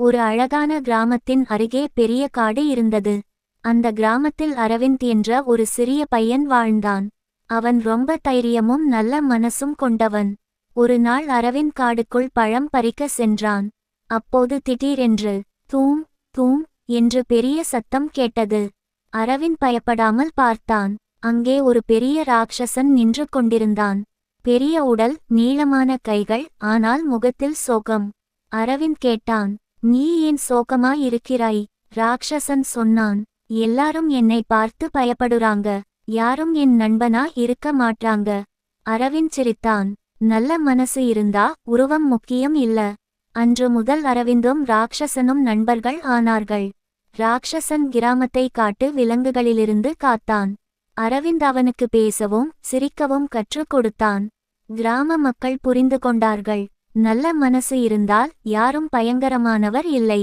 ஒரு அழகான கிராமத்தின் அருகே பெரிய காடு இருந்தது. அந்த கிராமத்தில் அரவிந்த் என்ற ஒரு சிறிய பையன் வாழ்ந்தான். அவன் ரொம்ப தைரியமும் நல்ல மனசும் கொண்டவன். ஒரு நாள் அரவிந்த் காடுக்குள் பழம் பறிக்க சென்றான். அப்போது திடீரென்று தூம் தூம் என்று பெரிய சத்தம் கேட்டது. அரவிந்த் பயப்படாமல் பார்த்தான். அங்கே ஒரு பெரிய ராட்சசன் நின்று கொண்டிருந்தான். பெரிய உடல் நீளமான கைகள் ஆனால் முகத்தில் சோகம். அரவிந்த் கேட்டான் நீ ஏன் சோகமாயிருக்கிறாய்? ராட்சசன் சொன்னான். எல்லாரும் என்னை பார்த்து பயப்படுறாங்க. யாரும் என் நண்பனா இருக்க மாட்றாங்க. அரவிந்த் சிரித்தான். நல்ல மனசு இருந்தா உருவம் முக்கியம் இல்ல. அன்று முதல் அரவிந்தும் ராட்சசனும் நண்பர்கள் ஆனார்கள். ராட்சசன் கிராமத்தை காட்டு விலங்குகளிலிருந்து காத்தான். அரவிந்த் அவனுக்கு பேசவும் சிரிக்கவும் கற்றுக் கொடுத்தான். கிராம மக்கள் புரிந்து கொண்டார்கள். நல்ல மனசு இருந்தால் யாரும் பயங்கரமானவர் இல்லை.